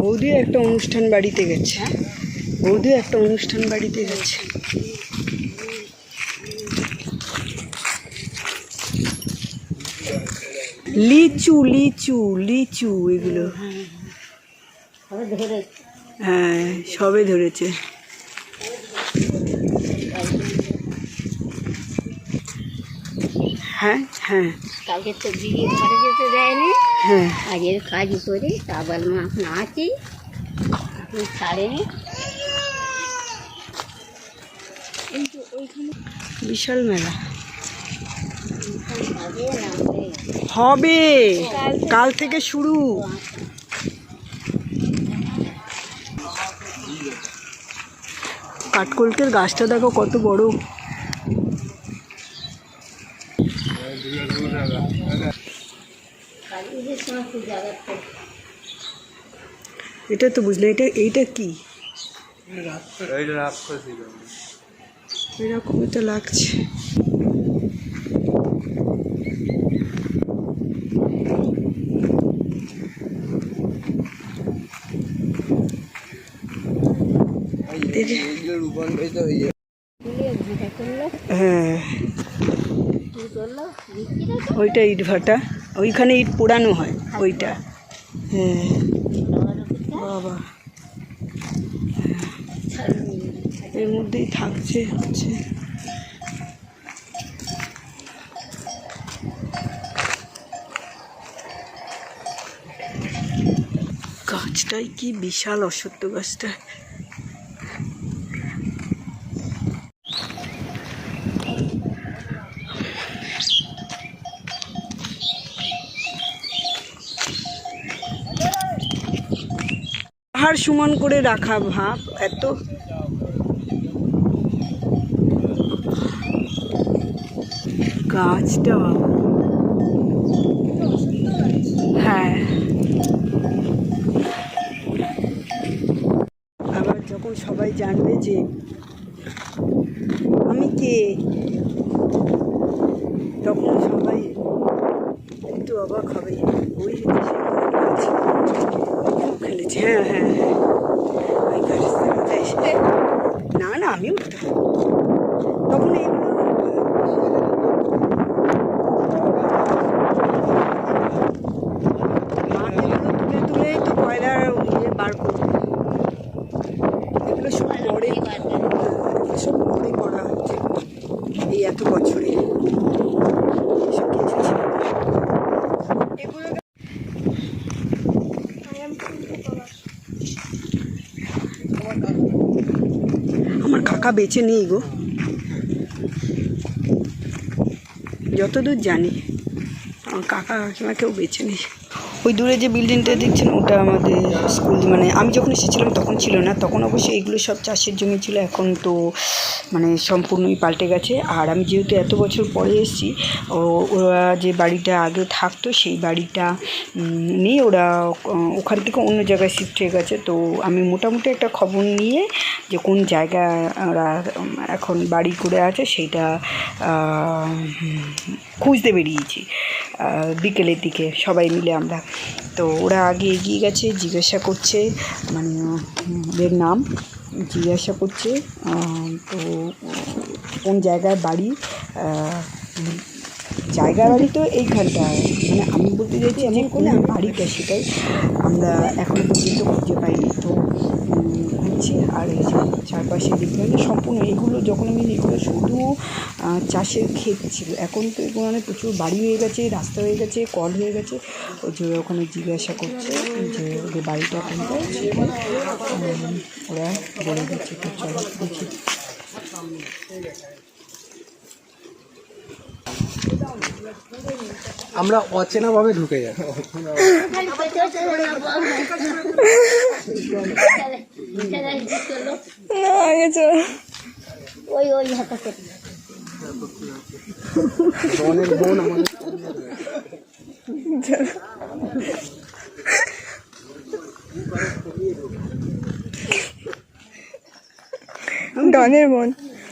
বৌদি একটা অনুষ্ঠান বাড়িতে গেছে। বৌদি একটা অনুষ্ঠান বাড়িতে গেছে। লিচু লিচু লিচু এগুলো। হ্যাঁ সবে ধরেছে। হ্যাঁ হ্যাঁ। কালকে তো দিদি ঘরে যেতে দেয়নি। হ্যাঁ। কাজের কাজ করে তা বললাম এখন আছি। এখন ছাড়েনি? বিশাল মেলা। হবে। কাল থেকে শুরু। কাঠকলকের গাছটা দেখো কত বড় কাল ঈদের সময় খুব জায়গা এটা তো বুঝলে এটা এইটা কি? এরকমই তো লাগছে। হ্যাঁ। ওইটা ইট ভাটা। ওইখানে ইট পোড়ানো হয়, ওইটা। হ্যাঁ। বাবা। এর মধ্যেই থাকছে, হচ্ছে। গাছটাই কি বিশাল অসত্য গাছটা। পাহাড় সমান করে রাখা ভাব, এত। গাছটা। হ্যাঁ। আবার যখন সবাই জানবে যে আমি কে, তখন সবাই একটু অবাক হবে। ওই খেলেছে হ্যাঁ। হ্যাঁ ওই গাছ দেখা না না, আমি উঠতে। তখন কয়লার ইয়ে এগুলো সব পরে সব পরে করা হচ্ছে। এই এত বছরে এসব কিছু ছিল না। এগুলো বেছে নেই গো। যতদূর জানি। কাকা কাকিমা কেউ বেঁচে নেই। ওই দূরে যে বিল্ডিংটা দেখছেন, ওটা আমাদের স্কুল মানে আমি যখন এসেছিলাম তখন ছিল না, তখন অবশ্যই এগুলো সব চাষের জমি ছিল, এখন তো মানে সম্পূর্ণই পাল্টে গেছে। আর আমি যেহেতু এত বছর পরে এসেছি ওরা যে বাড়িটা আগে থাকতো, সেই বাড়িটা নেই, ওরা ওখান থেকে অন্য জায়গায় শিফট হয়ে গেছে। তো আমি মোটামুটি একটা খবর নিয়ে যে কোন জায়গায় ওরা এখন বাড়ি করে আছে, সেইটা খুঁজতে বেরিয়েছি। বিকেলের দিকে সবাই মিলে আমরা। তো ওরা আগে এগিয়ে গেছে, জিজ্ঞাসা করছে মানে ওদের নাম, জিজ্ঞাসা করছে তো কোন জায়গায় বাড়ি জায়গা বাড়ি তো এইখানটায় মানে আমি বলতে চাইছি এমন আমি বাড়িটা সেটাই আমরা এখনও পর্যন্ত খুঁজে পাইনি। তো খুঁজছি আর এই যে চারপাশে বিজ্ঞানী সম্পূর্ণ এগুলো যখন আমি এগুলো শুধু চাষের ক্ষেত ছিল, এখন তো এগুলো মানে প্রচুর বাড়ি হয়ে গেছে, রাস্তা হয়ে গেছে, কল হয়ে গেছে ওই যে ওখানে জিজ্ঞাসা করছে যে ওদের বাড়িটা কোনটা ওরা বলে দিচ্ছে, তো চলো দেখি। আমরা অচেনাভাবে ঢুকে যাই। ওই ওই ডনের বোন।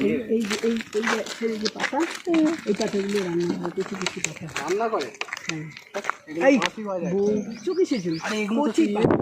এই এই যে এই এই যে ছেড়ে পাতা এই পাতাগুলো রান্না হয় কিছু কিছু পাতা। রান্না করে? এগুলো এই ফাঁসি বাজায়। চোখ এসেছিল আরে এগুলো তো কচি পাতা।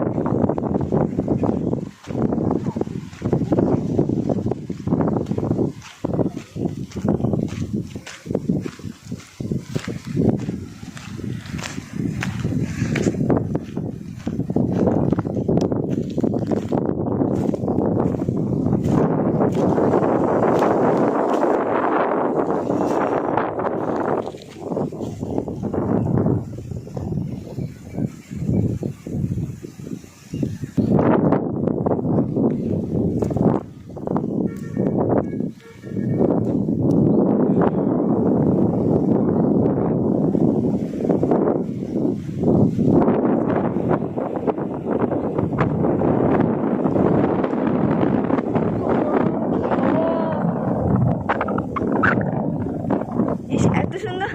ইস, এত সুন্দর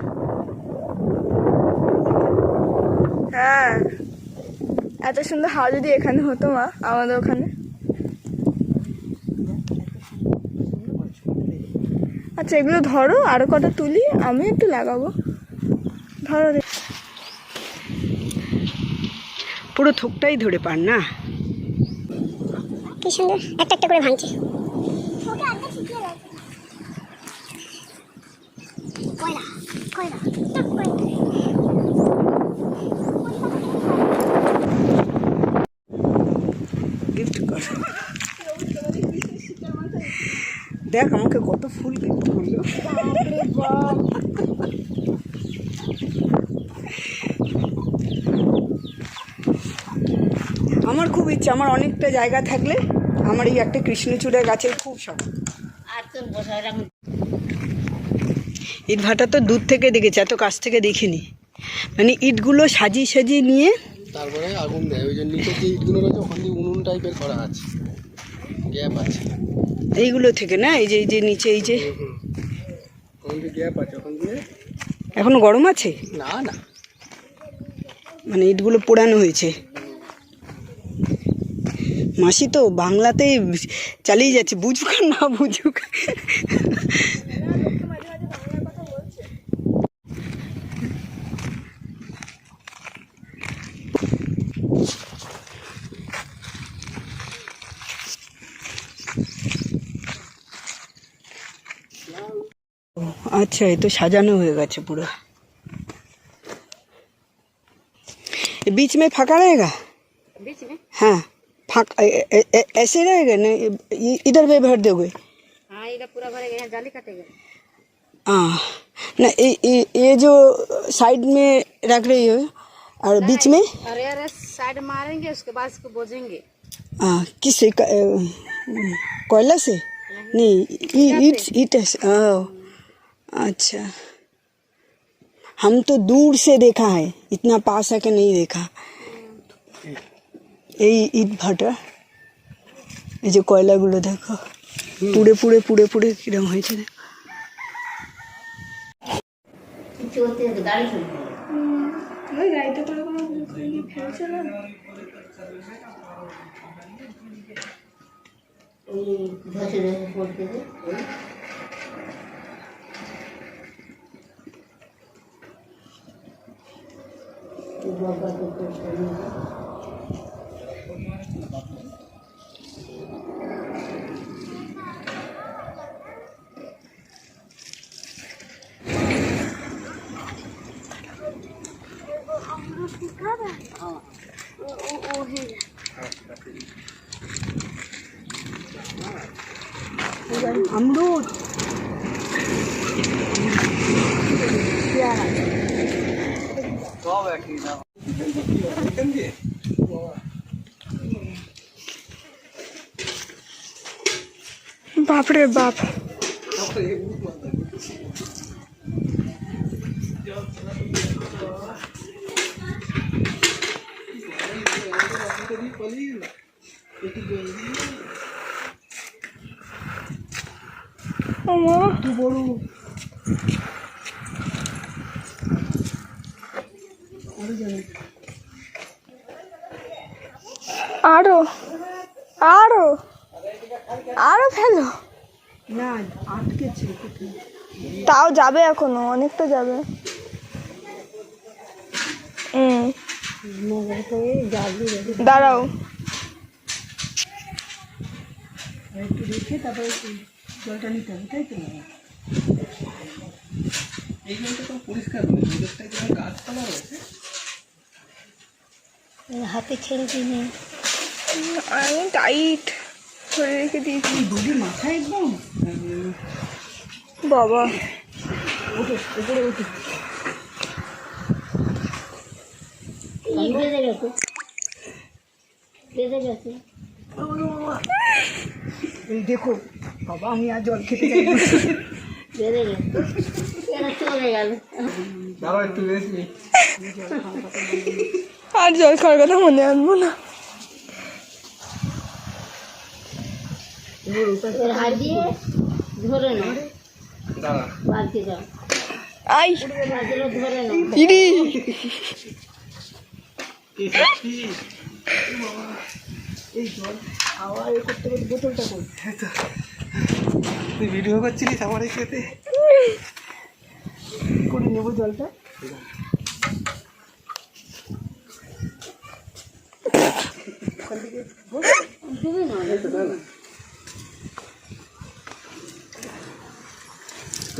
হ্যাঁ। এত সুন্দর হাওয়া যদি এখানে হতো মা আমাদের ওখানে। আচ্ছা এগুলো ধরো আরও কটা তুলি আমি একটু লাগাবো। ধরো রে। পুরো থোকটাই ধরে পান না? কি সুন্দর একটা একটা করে ভাঙছে। দেখ আমাকে কত ফুল গিফট করল। আমার খুব ইচ্ছা আমার অনেকটা জায়গা থাকলে আমার এই একটা কৃষ্ণচূড়া গাছের খুব শখ। আর তোর বসার এখন ইট ভাটা তো দূর থেকে দেখেছি এত কাছ থেকে দেখিনি। মানে ইটগুলো সাজিয়ে সাজিয়ে নিয়ে তারপরে আগুন দেয় ওই যে নিচে যে ইটগুলো রয়েছে ওখান দিয়ে উনুন টাইপের করা আছে। গ্যাপ আছে। এইগুলো থেকে না এই যে এই যে নিচে এই যে। এখনও গরম আছে? না না। মানে ইটগুলো পোড়ানো হয়েছে। মাসি তো বাংলাতেই চালিয়ে যাচ্ছে বুঝুক না বুঝুক। আচ্ছা এই তো সাজানো হয়ে গেছে পুরো ये बीच में फाका रहेगा बीच में हाँ फाक ए- ए- ए- ऐसे रहेगा ना ये- इधर पे भर दोगे हाँ इधर पूरा भरेगा यहाँ जाली कटेगा हाँ ना ये ये- ये जो साइड में रख रही हो और बीच में अरे अरे साइड मारेंगे उसके बाद इसको बोझेंगे हाँ किससे क- ए, कोयला से नहीं इ- ईट ईट से ओह अच्छा हम तो दूर से देखा है इतना पास आके नहीं देखा এই ইট ভাটা এই যে কয়লাগুলো দেখো পুড়ে পুড়ে পুড়ে পুড়ে কিরম হয়েছে দেখো কিছু হতে হতে গাড়ি চলবে সব একই না বাপরে বাপ মা বড় আরও আরও আরও ফেলো। না আটকেছে তাও যাবে এখনও অনেকটা যাবে। দাঁড়াও। একটু রেখে তারপরে জলটা নিতে হবে তাই তো? এই জলটা তো পরিষ্কার গাছপালা রয়েছে হাতে ছেড়ে দিনে আমি টাইট ধরে রেখে দিয়েছি। দুটি মাথায় একদম? বাবা। এই বেঁধে গেছে বেঁধে গেছে এই দেখো বাবা আমি আর জল খেতে যাই গেছে চলে গেল। দাঁড়াও একটু নিই। আর জল খাওয়ার কথা মনে আনব না। আই। ইরি। এই জল খাওয়া এ করতে করতে বোতলটা কই তো। তুই ভিডিও করছিলিস আমার এই খেতে? করে নেব জলটা?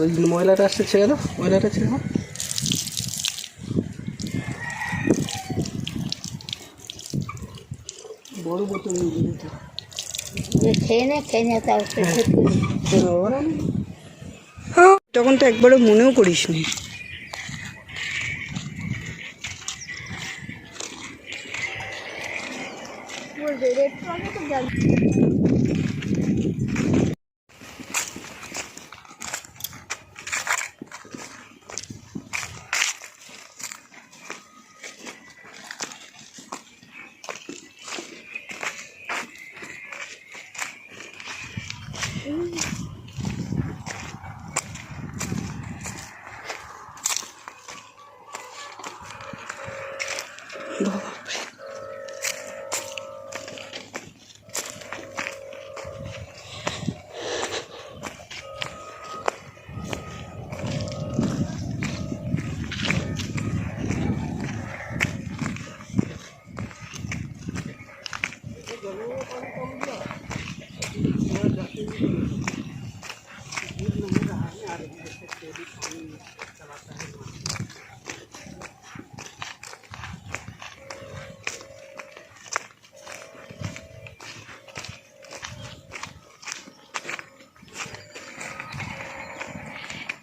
ওই ময়লাটা আসছে ছেড়ে দাও ময়লাটা ছেড়ে দাও। বড় বোতল খেয়ে নে নে খেতে তখন তো একবারও মনেও করিসনি। Mm-hmm.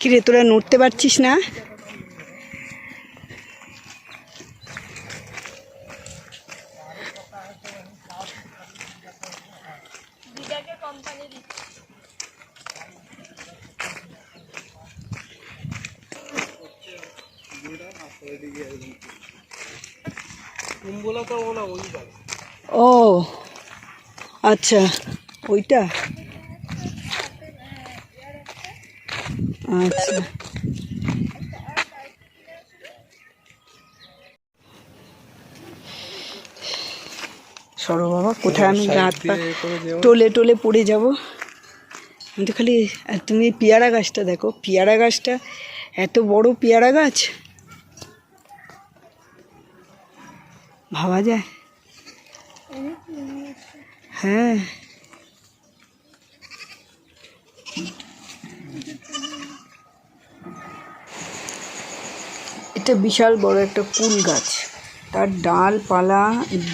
কিরে তোরা নড়তে পারছিস না? ও আচ্ছা ওইটা? আচ্ছা। সরো বাবা কোথায় আমি হাত পা টোলে টোলে পড়ে যাব। আমি তো খালি তুমি পেয়ারা গাছটা দেখো পেয়ারা গাছটা এত বড় পেয়ারা গাছ। ভাবা যায়? হ্যাঁ। এটা বিশাল বড় একটা কুল গাছ। তার ডালপালা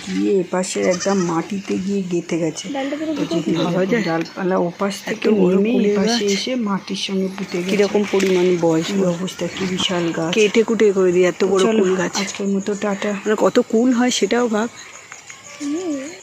গিয়ে এপাশের একটা মাটিতে গিয়ে গেঁথে গেছে। ডালপালা ওপাশ থেকে নেমে এপাশে এসে মাটির সঙ্গে পুঁতে গেছে। কীরকম পরিমাণ বয়স অবস্থা কি বিশাল গাছ। কেটে কুটে করে দিয়ে এত বড় কুল গাছ। আজকের মতো টাটা। মানে কত কুল হয় সেটাও ভাব।